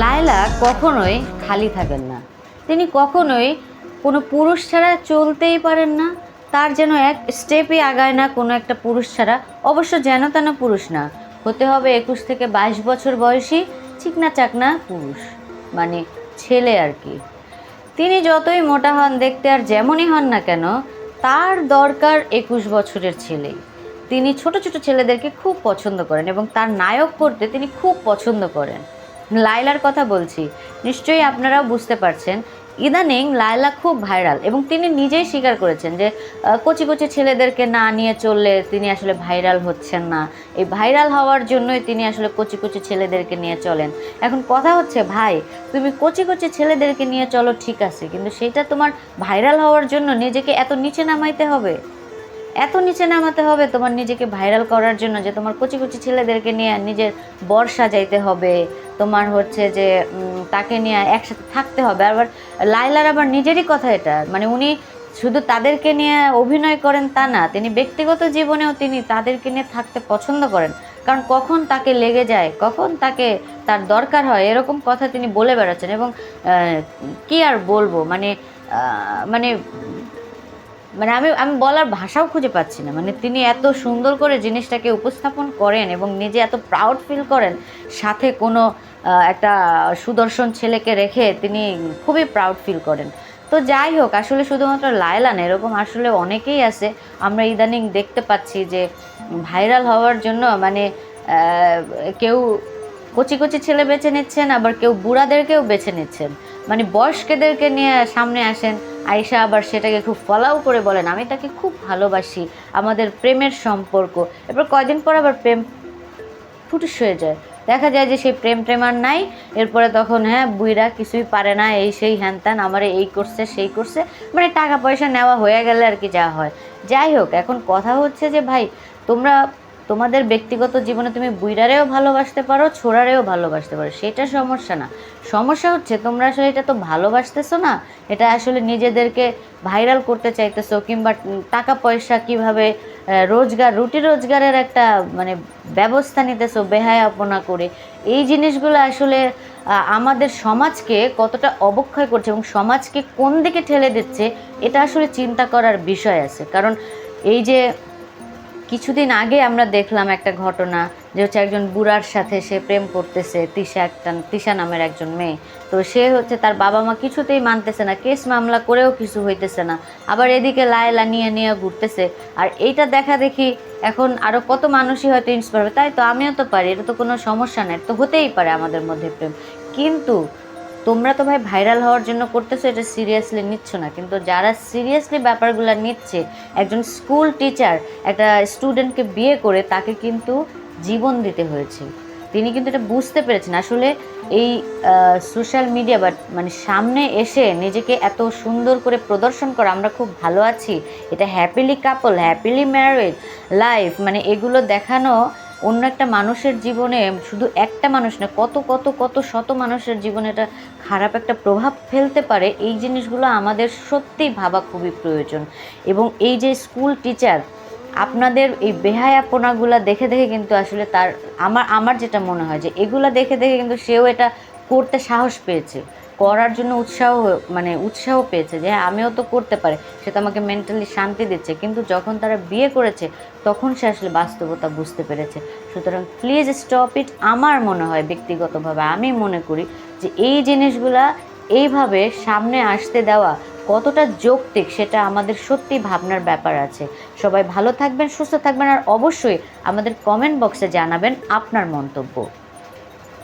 লায়লা কখনোই খালি থাকেন না। তিনি কখনোই কোনো পুরুষ ছাড়া চলতেই পারেন না। তার যেন এক স্টেপই আগায় না কোনো একটা পুরুষ ছাড়া। অবশ্য যেন তেন পুরুষ না। হতে হবে একুশ থেকে বাইশ বছর বয়সী চিকনা চাকনা পুরুষ মানে ছেলে আর কি। তিনি যতই মোটা হন, দেখতে আর যেমনই হন না কেন, তার দরকার একুশ বছরের ছেলে। তিনি ছোট ছোট ছেলেদেরকে খুব পছন্দ করেন এবং তার নায়ক করতে তিনি খুব পছন্দ করেন। লায়লার কথা বলছি। নিশ্চয়ই আপনারাও বুঝতে পারছেন। ইদানিং লায়লা খুব ভাইরাল এবং তিনি নিজেই স্বীকার করেছেন যে কচি কচি ছেলেদেরকে না নিয়ে চললে তিনি আসলে ভাইরাল হচ্ছেন না। এই ভাইরাল হওয়ার জন্যই তিনি আসলে কচি কচি ছেলেদেরকে নিয়ে চলেন। এখন কথা হচ্ছে, ভাই, তুমি কচি কচি ছেলেদেরকে নিয়ে চলো, ঠিক আছে। কিন্তু সেটা তোমার ভাইরাল হওয়ার জন্য নিজেকে এত নিচে নামাইতে হবে? এত নিচে নামাতে হবে, তোমার নিজেকে ভাইরাল করার জন্য যে তোমার কচি কুচি ছেলেদেরকে নিয়ে নিজের বর সাজাইতে হবে, তোমার হচ্ছে যে তাকে নিয়ে একসাথে থাকতে হবে। আবার লাইলার আবার নিজেরই কথা এটা মানে উনি শুধু তাদেরকে নিয়ে অভিনয় করেন তা না, তিনি ব্যক্তিগত জীবনেও তিনি তাদেরকে নিয়ে থাকতে পছন্দ করেন। কারণ কখন তাকে লেগে যায়, কখন তাকে তার দরকার হয়, এরকম কথা তিনি বলে বেড়াচ্ছেন। এবং কি আর বলব মানে মানে মানে আমি আমি বলার ভাষাও খুঁজে পাচ্ছি না। মানে তিনি এত সুন্দর করে জিনিসটাকে উপস্থাপন করেন এবং নিজে এত প্রাউড ফিল করেন, সাথে কোনো একটা সুদর্শন ছেলেকে রেখে তিনি খুবই প্রাউড ফিল করেন। তো যাই হোক, আসলে শুধুমাত্র লায়লা না, এরকম আসলে অনেকেই আছে। আমরা ইদানিং দেখতে পাচ্ছি যে ভাইরাল হওয়ার জন্য মানে কেউ কচি কচি ছেলে বেছে নিচ্ছেন, আবার কেউ বুড়াদেরকেও বেছে নিচ্ছেন। মানে বয়স্কদেরকে নিয়ে সামনে আসেন আয়সা আবার সেটাকে খুব ফলাও করে বলেন, আমি তাকে খুব ভালোবাসি, আমাদের প্রেমের সম্পর্ক। এরপর কয়দিন পর আবার প্রেম ফুটুস হয়ে যায়। দেখা যায় যে সেই প্রেম প্রেম আর নাই। এরপরে তখন হ্যাঁ বুইরা কিছুই পারে না, এই সেই হ্যান ত্যান আমার এই করছে, সেই করছে। মানে টাকা পয়সা নেওয়া হয়ে গেলে আর কি যা হয়। যাই হোক, এখন কথা হচ্ছে যে, ভাই, তোমরা তোমাদের ব্যক্তিগত জীবনে তুমি বুইরারেও ভালোবাসতে পারো, ছোড়ারেও ভালোবাসতে পারো, সেটা সমস্যা না। সমস্যা হচ্ছে তোমরা আসলে এটা তো ভালোবাসতেছো না, এটা আসলে নিজেদেরকে ভাইরাল করতে চাইতেছো কিংবা টাকা পয়সা কীভাবে রোজগার, রুটি রোজগারের একটা মানে ব্যবস্থা নিতেছো বেহায়াপনা করে। এই জিনিসগুলো আসলে আমাদের সমাজকে কতটা অবক্ষয় করছে এবং সমাজকে কোন দিকে ঠেলে দিচ্ছে, এটা আসলে চিন্তা করার বিষয় আছে। কারণ এই যে কিছুদিন আগে আমরা দেখলাম একটা ঘটনা যে হচ্ছে একজন বুড়ার সাথে সে প্রেম করতেছে, তিশা একটা, তিশা নামের একজন মেয়ে। তো সে হচ্ছে তার বাবা মা কিছুতেই মানতেছে না, কেস মামলা করেও কিছু হইতেছে না। আবার এদিকে লায়লা নিয়ে নিয়ে ঘুরতেছে। আর এইটা দেখা দেখি এখন আরও কত মানুষই হয়তো ইন্সপায়ার হবে। তাই তো আমিও তো পারি, এটা তো কোনো সমস্যা নেই তো হতেই পারে আমাদের মধ্যে প্রেম। কিন্তু তোমরা তো ভাই ভাইরাল হওয়ার জন্য করতেছো, এটা সিরিয়াসলি নিচ্ছ না। কিন্তু যারা সিরিয়াসলি ব্যাপারগুলো নিচ্ছে, একজন স্কুল টিচার একটা স্টুডেন্টকে বিয়ে করে তাকে কিন্তু জীবন দিতে হয়েছে। তিনি কিন্তু এটা বুঝতে পেরেছেন। আসলে এই সোশ্যাল মিডিয়া বা মানে সামনে এসে নিজেকে এত সুন্দর করে প্রদর্শন করা, আমরা খুব ভালো আছি। এটা happily couple happily married life মানে এগুলো দেখানো অন্য একটা মানুষের জীবনে শুধু একটা মানুষ না, কত কত কত শত মানুষের জীবনে এটা খারাপ একটা প্রভাব ফেলতে পারে, এই জিনিসগুলো আমাদের সত্যিই ভাবা খুবই প্রয়োজন। এবং এই যে স্কুল টিচার আপনাদের এই বেহায়াপনাগুলা দেখে দেখে কিন্তু আসলে তার, আমার আমার যেটা মনে হয় যে এগুলা দেখে দেখে কিন্তু সেও এটা করতে সাহস পেয়েছে, করার জন্য উৎসাহ মানে উৎসাহ পেয়েছে যে হ্যাঁ আমিও তো করতে পারে। সে তো আমাকে মেন্টালি শান্তি দিচ্ছে, কিন্তু যখন তারা বিয়ে করেছে, তখন সে আসলে বাস্তবতা বুঝতে পেরেছে। সুতরাং প্লিজ স্টপ ইট আমার মনে হয় ব্যক্তিগতভাবে আমি মনে করি যে এই জিনিসগুলা এইভাবে সামনে আসতে দেওয়া কতটা যৌক্তিক, সেটা আমাদের সত্যি ভাবনার ব্যাপার আছে। সবাই ভালো থাকবেন, সুস্থ থাকবেন, আর অবশ্যই আমাদের কমেন্ট বক্সে জানাবেন আপনার মন্তব্য।